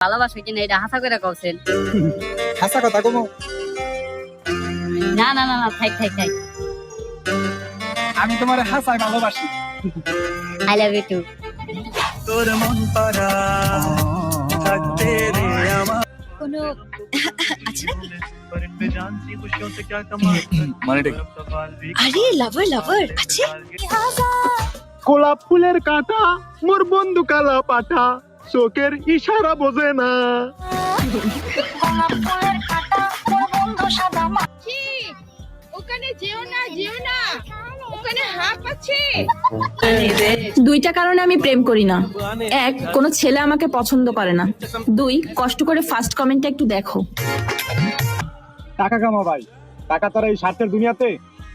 ভালোবাসো কিনা এটা হাসা করে কওছেন। হাসা কথা কমো। না না না না থাক থাক থাক। আমি তোমারে হাসাই ভালোবাসি। আই লাভ ইউ টু তোর মন পারা থাকতে রে আমার। কোনো আচ্ছা নাকি? মানেটা আরে লাভার লাভার আছে। গোলাপ ফুলের কাঁটা মোর বন্ধু কালা পাঠা। চোখের ইশারা বোঝে না। ওখানে যেও না যেও না। ওখানে হাঁপ আছে। দুইটা কারণে আমি প্রেম করি না। এক কোনো ছেলে আমাকে পছন্দ করে না। দুই কষ্ট করে ফার্স্ট কমেন্টটা একটু দেখো। টাকা কামা ভাই। টাকা তারা এই স্বার্থের দুনিয়াতে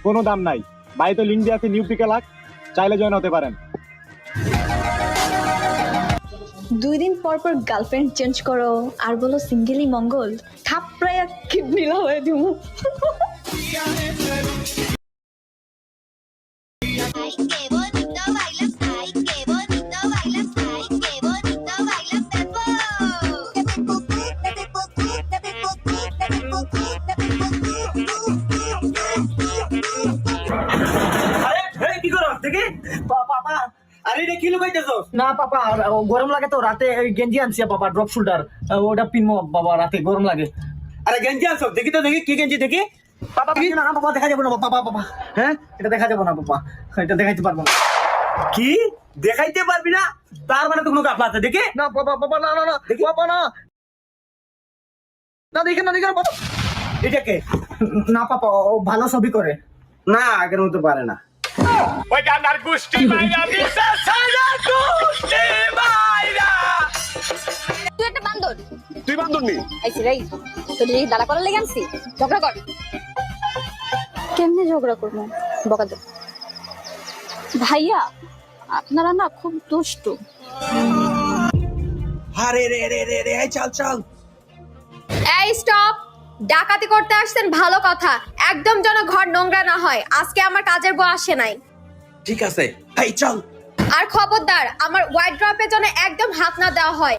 কোনো দাম নাই। বাড়িতে লিঙ্ক দিয়ে আছে নিউ পিকে লাখ। চাইলে জয়েন হতে পারেন। দুই দিন পর পর গার্লফ্রেন্ড চেঞ্জ করো আর বলো সিঙ্গেলই মঙ্গল থাপড়াইয়া কিডনি লাগাই Ay, আরে রে কি লুকাইতেছস না পাপা গরম লাগে তো রাতে গেঞ্জি আনছি বাবা ড্রপ শোল্ডার ওটা পিনবো বাবা রাতে গরম লাগে। আরে গেঞ্জি আনছস দেখি তো দেখি কি গেঞ্জি দেখি। পাপা কিছু না বাবা দেখা যাবে না বাবা বাবা হ্যাঁ? এটা দেখা যাবে না বাবা এটা দেখাইতে পারব না। কি? দেখাইতে পারবি না? তার মানে তো কোনো কাপলা আছে দেখি। না বাবা বাবা না না না বাবা না। না দেখে না দেখে না, বাবা এটাকে না পাপা ও ভালো ছবি করে। না আগের মতো পারে না। বান্দর তুই আইছি রাই তোর এই দাঁড়া করার লেগে আনছি। ঝগড়া কর। কেমনে ঝগড়া করব? বকা দে। ভাইয়া আপনারা না খুব দুষ্টু। আরে রে রে রে রে চল চল। এই স্টপ! ডাকাতি করতে আসছেন ভালো কথা। একদম যেন ঘর নোংরা না হয়। আজকে আমার কাজের বউ আসে নাই। ঠিক আছে। এই চল। আর খবরদার আমার ওয়াইড ড্রপের জন্য একদম হাত না দেওয়া হয়।